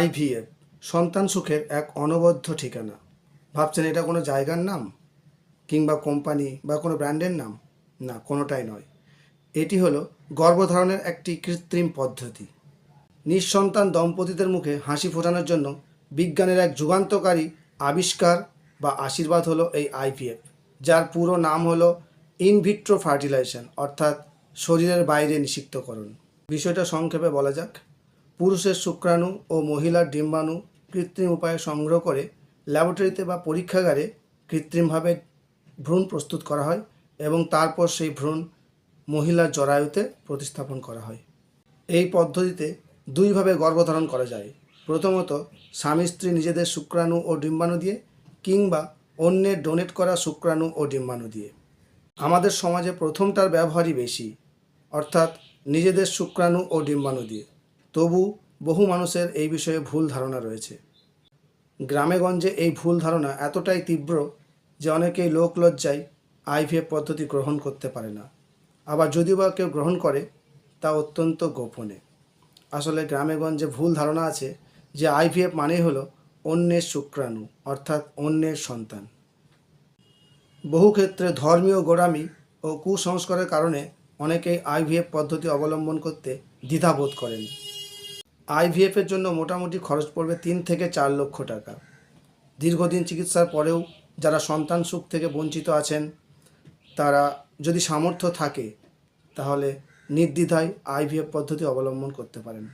IVF সন্তান সুখের এক অনবদ্য ঠিকানা। ভাবছেন এটা কোনো জায়গার নাম? কিংবা কোম্পানি বা কোনো ব্র্যান্ডের নাম? না, কোনোটাই নয়। এটি হলো গর্ভধারণের একটি কৃত্রিম পদ্ধতি। নিঃসন্তান দম্পতিদের মুখে হাসি ফোটানোর জন্য বিজ্ঞানের এক যুগান্তকারী আবিষ্কার বা আশীর্বাদ হলো এই আইভিএফ যার পুরো নাম হলো ইনভিট্রো ফার্টিলাইজেশন, অর্থাৎ শরীরের বাইরে নিষিক্তকরণ বিষয়টা সংক্ষেপে বলা যাক। পুরুষের শুক্রাণু ও মহিলার ডিম্বাণু কৃত্রিম উপায়ে সংগ্রহ করে ল্যাবরেটরিতে বা পরীক্ষাগারে কৃত্রিমভাবে ভ্রূণ প্রস্তুত করা হয় এবং তারপর সেই ভ্রূণ মহিলার জরায়ুতে প্রতিস্থাপন করা হয়। এই পদ্ধতিতে দুইভাবে গর্ভধারণ করা যায়। প্রথমত, স্বামী স্ত্রী নিজেদের শুক্রাণু ও ডিম্বাণু দিয়ে কিংবা অন্যের ডোনেট করা শুক্রাণু ও ডিম্বাণু দিয়ে। আমাদের সমাজে প্রথমটার ব্যবহারই বেশি, অর্থাৎ নিজেদের শুক্রাণু ও ডিম্বাণু দিয়ে। তবু বহু মানুষের এই বিষয়ে ভুল ধারণা রয়েছে। গ্রামেগঞ্জে এই ভুল ধারণা এতটাই তীব্র যে অনেকেই লোক লজ্জায় আইভিএফ পদ্ধতি গ্রহণ করতে পারে না। আবার যদিও বা কেউ গ্রহণ করে, তা অত্যন্ত গোপনে। আসলে গ্রামেগঞ্জে ভুল ধারণা আছে যে আইভিএফ মানেই হলো অন্যের শুক্রাণু, অর্থাৎ অন্যের সন্তান। বহু ক্ষেত্রে ধর্মীয় গোড়ামি ও কুসংস্কারের কারণে অনেকেই আইভিএফ পদ্ধতি অবলম্বন করতে দ্বিধাবোধ করেন। আইভিএফের জন্য মোটামুটি খরচ পড়বে তিন থেকে চার লক্ষ টাকা। দীর্ঘদিন চিকিৎসার পরেও যারা সন্তান সুখ থেকে বঞ্চিত আছেন, তারা যদি সামর্থ্য থাকে, তাহলে নির্দ্বিধায় আইভিএফ পদ্ধতি অবলম্বন করতে পারেন।